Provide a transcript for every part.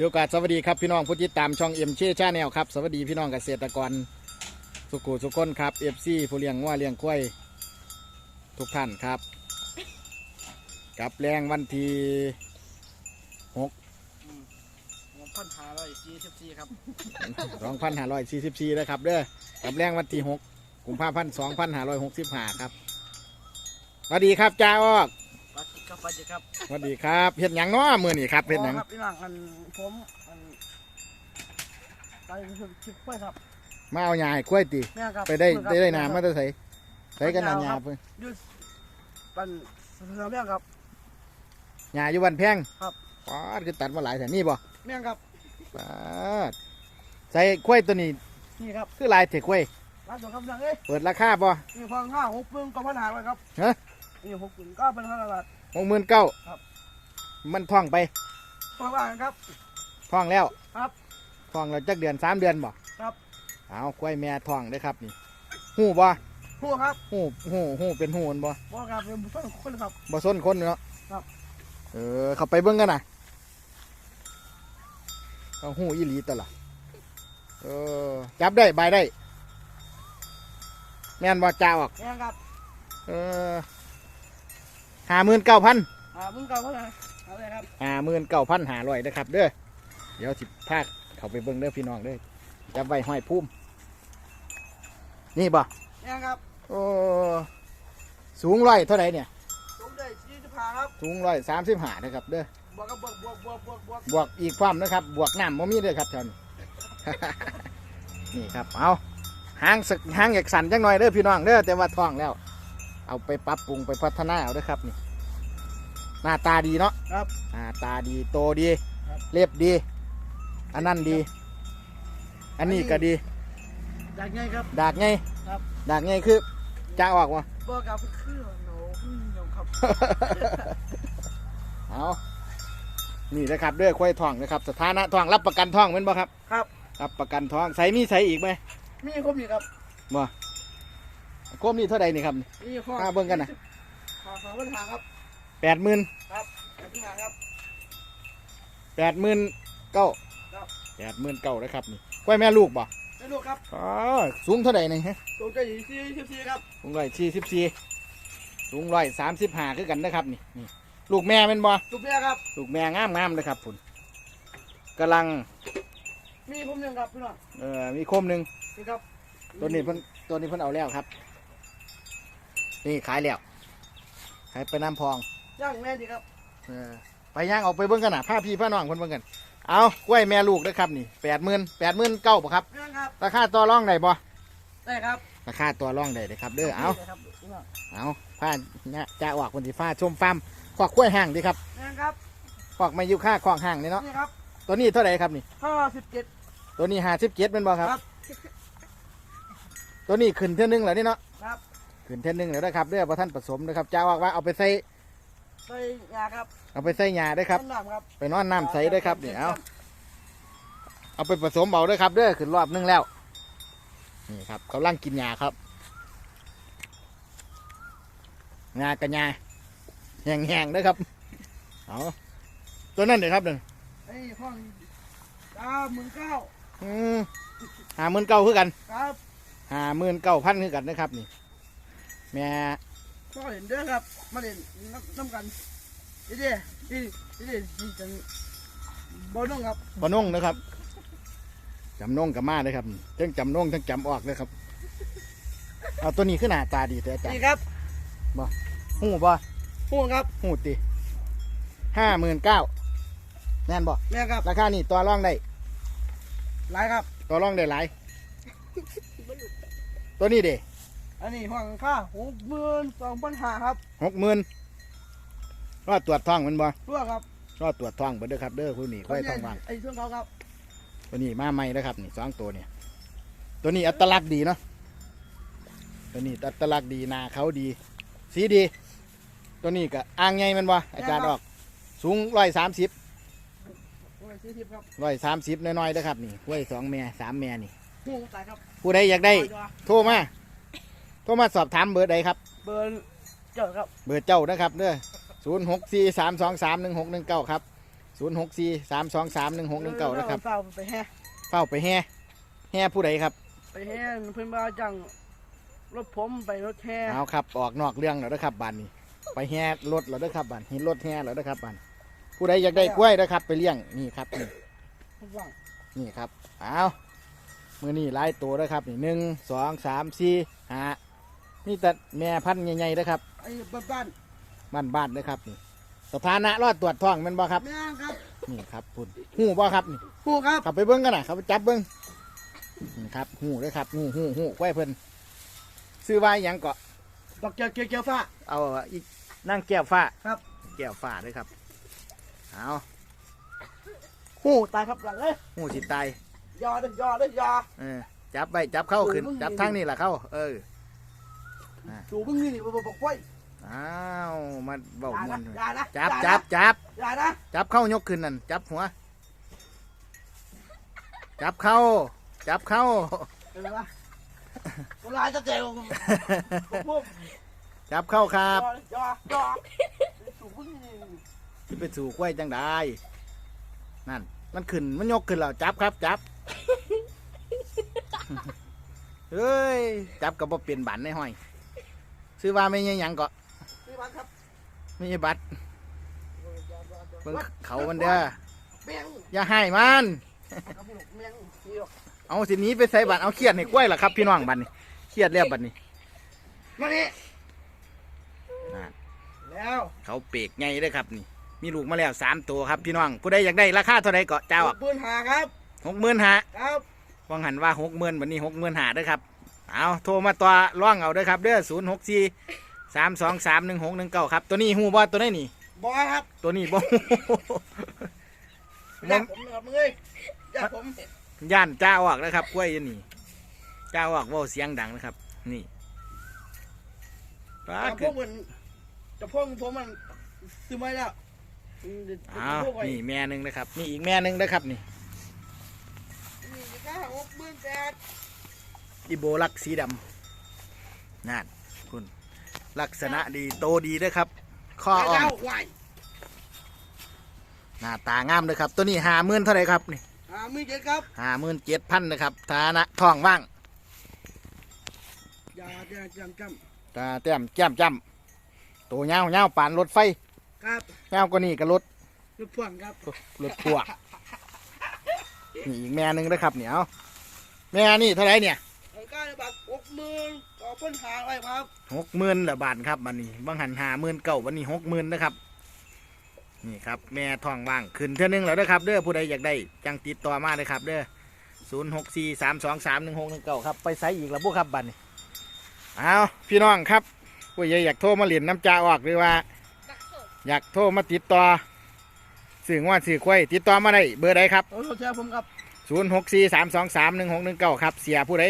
ถือโอกาสสวัสดีครับพี่น้องผู้ติดตามช่องเอ็มเช่ชาแนลครับสวัสดีพี่น้องเกษตรกร สุกุสุคนครับเอฟซีผู้เลี้ยงว่าเลี้ยงกล้วย ทุกท่านครับ กับแรงวันที่ผมพันหาร้อยสี่สิบสี่ครับ2544นะครับเด้อกับแรงวันที่6กุมภาพันธ์2565ครับสวัสดีครับจ้าออกปัด ครับปัดครับสวัสดีครับเฮ็ดหยังเนาะมื้อนี้ครับเฮ็ดหยังครับพี่น้องอันผมอันไปฝึกคิดค่อยครับ มาเอาหญ้าให้กล้วยติแม่ครับไปได้ครับได้ได้น้ำมาครับได้ใส่ใส่กันน้ำหญ้าครับเพิ่นอยุดปันเสือแม่ครับหญ้าอยู่วันแพงครับ ป๊าดคือตัดมาหลายแต่นี่บ่แม่ครับป๊าดใส่กล้วยตัวนี้นี่ครับคือลายเถกกล้วยร้านสองคำสั่งเอ้ยเปิดราคาบ่ นี่ฟังห้าหกหมื่นก็พันหาไว้ครับฮะ นี่หกหมื่นก็เป็นห้าบาท หกหมื่นเก้าครับ มันท่องไปฟังว่ากันครับ ท่องแล้วครับ ท่องแล้วจักเดือนสามเดือนบ่ครับเอากล้วยแม่ท่องเด้อครับนี่หูบ่พูดครับหูหูหูเป็นหูมันบ่บอกครับเป็นผู้ชายคนครับ บ่ส้นคนเนาะครับ เออเข้าไปเบิ่งกันนะเอาหูอีหลีตวละเออจับได้บายได้ แม่นบ่จ้าออก แม่ครับ เออ ห้าหมื่นเก้าพันอ่ามึงเก่าเท่าไหร่เอาเลยครับห้าหมื่นเก้าพันห้าร้อยนะครับเด้อเดี๋ยวสิพากเข้าไปเบิ่งเด้อพี่น้องเด้อจับไว้ห้อยพุ่มนี่บ่แม่ครับโอ้สูงร้อยเท่าไหร่เนี่ยผมได้สี่สิบห้าครับสูงร้อยสามสิบห้านะครับเด้อบวกกับบวกบวกบวกบวกบวกบวกอีกความนะครับ บวกน้ำบ่มีเลยครับท่าน นี่ครับเอาหางสึกหางอยากสั่นจังหน่อยเด้อพี่น้องเด้อแต่ว่าท้องแล้ว เอาไปปรับปรุงไปพัฒนาเอาเด้อครับนี่หน้าตาดีเนาะครับหน้าตาดีโตดี ครับเรียบดี อันนั้นดี อันนี้ก็ดีจากไงครับ ดากไงครับ ดากไงคือจะออกวะบวกกับคือหนูอืมเดี๋ยวครับ เอานี่นะครับเด้อควายทองนะครับสถานะทองรับประกันทองเป็นบ่ครับ ครับ รับประกันทองใส่มีใส่อีกไหมมีครบนี่ครับ โคมนี่เท่าใดนี่ครับมีข้อมาเบิ่งกันน่ะขอขอปัญหาครับแปดหมื่นครับปัญหาครับแปดหมื่นเก้าครับแปดหมื่นเก้านะครับนี่กล้วยแม่ลูกบ่ไม่รู้ครับอ๋อสูงเท่าใดนี่ฮะตัวใจอยู่ที่สิบสี่ครับสูงร้อยสี่สิบสี่สูงร้อยสามสิบห้าคือกันนะครับนี่นี่ลูกแม่เป็นบ่ตัวเมียครับลูกแม่งามงามๆเลยครับคุณกำลัง มีผมหนึ่งครับพี่น้องเอ่อมีโคมหนึ่งนี่ครับตัวนี้เพิ่นตัวนี้เพิ่นเอาแล้วครับ นี่ขายแล้วขายไปน้ำพองย่างแม่ดีครับเออไปย่างออกไปเบิ่งกันนะผ้าพี่ผ้าน้องเพิ่นเบิ่งกันเอากล้วยแม่ลูกนะครับนี่แปดหมื่นแปดหมื่นเก้าบ่ครับ ย่างครับราคาต่อรองได้บ่ได้ครับราคาต่อรองได้เลยครับเด้อเอาได้ครับพี่น้องเอาผ้าเนี่ยจะออกคนสิฟ้าชมฟาร์มขอกกล้วยห่างดีครับย่างครับขอกมาอยู่ค่าขอกห่างนี่เนาะนี่ครับตัวนี้เท่าไหร่ครับนี่ห้าสิบเจ็ด ตัวนี้ห้าสิบเจ็ดเป็นบ่ครับ ครับ ตัวนี้ขึ้นเท่านึงแล้วนี่เนาะครับ ขึ้นเท่านึงแล้วนะครับเด้อพอท่านผสมนะครับจะออกว่าเอาไปใส่ใส่ยาครับเอาไปใส่หญ้าได้อครับ ต้นน้ำครับไปนอนน้ำใสได้อครับนี่เอาเอาไปผสมเบาด้วยครับเด้อขึ้นรอบนึงแล้ว นี่ครับเขาล่างกินหญ้าครับงากับหญ้าแห้งๆเด้อครับเอาตัวนั้นเด้อครับเนี่ยไอ้ห้องเก้าหมื่นเก้าอืมหาหมื่นเก้าคือกันครับหาหมื่นเก้าพันคือกันนะครับนี่ แม่ก็เห็นเด้อครับ มาเล่นน้ำน้ำกันนี่ดินี่นี่ดินี่จังบอลน้องครับปนงนะครับจำนงกับมาเลยครับทั้งจำนงทั้งจำออกเลยครับเอาตัวนี้ขึ้นหน้าตาดีแต่อาจารนี่ย์ครับหูบ่ห่วงครับหูติห้าหมื่นเก้าแน่นบ่แม่ครับราคานี่ตัวร่องได้หลายครับตัวร่องได้หลายตัวนี้เด้ อันนี้ห้องค่าหกหมื่นสองพันห้าครับหกหมื่นรอตรวจท้องมันบ่ทั่วครับรอตรวจท้องเบิดเด้อครับเด้อคุณนี่ค่อยท้องว่างไอ้เชื่องเขาครับตัวนี้มาใหม่นะครับนี่สองตัวเนี่ยตัวนี้อัตลักษณ์ดีเนาะตัวนี้อัตลักษณ์ดีหนาเขาดี สีดี ตัวนี้ก็อ่างไงมันบ่อาจารย์ออก สูงร้อยสามสิบโอ้ยสี่สิบครับร้อยสามสิบน้อยๆนะครับนี่ห้วยสองแม่สามแม่นี่ห่วงตายครับผู้ใดอยากได้ โทรมา โทรมาสอบถามเบอร์ใดครับ เบอร์เจ้าครับ เบอร์เจ้านะครับเด้อศูนย์หกสี่สามสองสามหนึ่งหกหนึ่งเก้าครับศูนย์หกสี่สามสองสามหนึ่งหกหนึ่งเก้านะครับเฝ้าไปแห่เฝ้าไปแห่แห่ผู้ใดครับ ไปแห่เพิ่นมาจังรถผมไปรถแห่เอาครับ ออกนอกเรื่องแล้วนะครับบ้านนี้ ไปแห่รถแล้วนะครับบ้านเห็นรถแห่แล้วนะครับบ้านผู้ใดอยากได้กล้วยนะครับ ไปเลี้ยงนี่ครับนี่ว่างนี่ครับเอามือนี่หลายตัวนะครับนี่หนึ่งสองสามสี่ห้า นี่แต่แม่พันธุ์ใหญ่ๆนะครับ ไอ้บ้านบ้านบ้านๆนะครับนี่สถานะรอดตรวจท้องแมันบ่ครับๆแม่ครับนี่ครับคุณหูบ่ครับนี่ผู้ครับขับไปเบิ้งกันนะขับไปจับเบิ้งนี่ครับหูเลยครับหูหูหูไว้เพิ่นซื้อไว้หยังเกาะดอกเกียวเกียวเกียวฟ้า เอาอีกนั่งแก้วฟ้าครับ แก้วฟ้าเลยครับเอาหูตายครับหลังเลยหูสิตายยอเด้อยอเด้อยอเออจับไปจับเข้าขึ้นโอ้ยมึงจับทางนี่แหละเข้า เออ ดูมึงนี่นี่บอกไว้อ้าวมาเบาอย่ามวนะนอย่านะจับอย่าจันะบจับอย่านะจับเข้ายกขึ้นนั่นจับหัว จับเข้า จับเข้าเห็นไหมเวลาจะเจ๋งพวกจับเข้าครับยอยอดูมึงนี่สิไปสู่กล้วยจังได้นั่น มันขึ้นมันยกขึ้นแล้วจับครับจับเฮ้ยจับกับบ่เปลี่ยนบันในห้อย ซื้อว่าไม่ใช่หยังก็พี่บันครับไม่ใช่บัตรเบิ่งเขามันเด้อเมียงอย่าให้มันครับลูกเมียงนี่หรอกเอาสิหนี้ไปใส่บัตรเอาเครียดให้กล้วยล่ะครับพี่น้องบัตรนี่เครียดแล้วบัตรนี่มานี่นั่นแล้วเขาเปรกไงเด้อครับนี่ มีลูกมาแล้วสามตัวครับพี่น้องผู้ใดอยากได้ราคาเท่าไรก็เจ้าปืนหาครับหกหมื่นหาครับวังหันว่าหกหมื่นวันนี้หกหมื่นหาเด้อครับ เอาโทรมาตัวร่องเอาเด้อครับเด้อศูนย์หกสี่สามสองสามหนึ่งหกหนึ่งเก้าครับ ตัวนี้หูบอตัวนี้นี่ บอยครับตัวนี้บออยากผมนะครับมึงเอ้ยอยากผมย่านจ้าออกนะครับกล้วยอยู่นี่จ้าออกเว่าเสียงดังนะครับ นี่ป้าแต่พคือวกมันแต่พวกผมมันซื้อไม่แล้วอืมเดี๋ยวอ้าวพวกไว้นี่แม่หนึ่งนะครับนี่อีกแม่หนึ่งนะครับนี่ นี่ก็หกหมื่นแปด อีโบลักสีดำนั่นคุณลักษณะดีโตดีเด้อครับข้ออ่อนแล้วไหวหน้าตางามเลยครับ ตัวนี้หาหมื่นเท่าไหรครับนี่หาไม่เจ็ดครับหาหมื่นเจ็ดพันนะครับฐานะท้องว่างอย่าอย่าจำจตาแต้มแก้มจ้ำตัวเงาเงาวปานรถไฟำครับเงาวกว่านี่ก็รถรถพ่วงครับรถพ่วงนี่อีกแม่หนึ่งนะครับเนี่ยเอาแม่นี่เท่าไหรเนี่ยไอ้ก้าบัก หกหมื่นขอเพิ่นหาไว้ครับหกหมื่นละบาทครับวันนี้บางหันหาหมื่นเก่าวันนี้หกหมื่นนะครับ นี่ครับ แม่ท้องว่างขึ้นเท่านึงแล้วนะครับเด้อผู้ใดอยากได้จังติดต่อมาเลยครับเด้อศูนย์หกสี่สามสองสามหนึ่งหกหนึ่งเก้าครับไปไซอีกแล้วบุครับบัตรนี้เอาพี่น้องครับผู้ใหญ่อยากโทรมาเหรียญน้ำจ่าออกหรือว่า อยากโทรมาติดต่อสื่อว่าสื่อควายติดต่อมาได้เบอร์ใดครับโอ้โหแชร์ผมครับศูนย์หกสี่สามสองสามหนึ่งหกหนึ่งเก้าครับเสียผู้ใด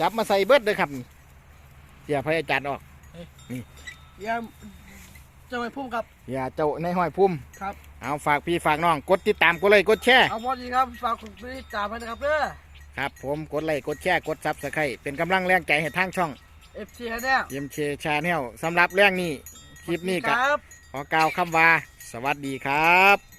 จับมาใส่เบิดเลยครับเสียพระอาจารย์ออกอย่าจะไปพุ่มครับอย่าเจ้าในห้อยพุ่มครับเอาฝากพี่ฝากน้องกดติดตามกดไลค์กดแชร์เอาพอดีครับฝากคุณพี่จ่าไปนะครับเด้อครับผมกดไลค์กดแชร์กดซับสไครต์เป็นกำลังแรงใจให้ทางช่องเอฟซีเนี่ยเยี่ยมเชชาแนลสำหรับเรื่องนี้คลิปนี้คก็รับขอกล่าวคำว่า สวัสดีครับ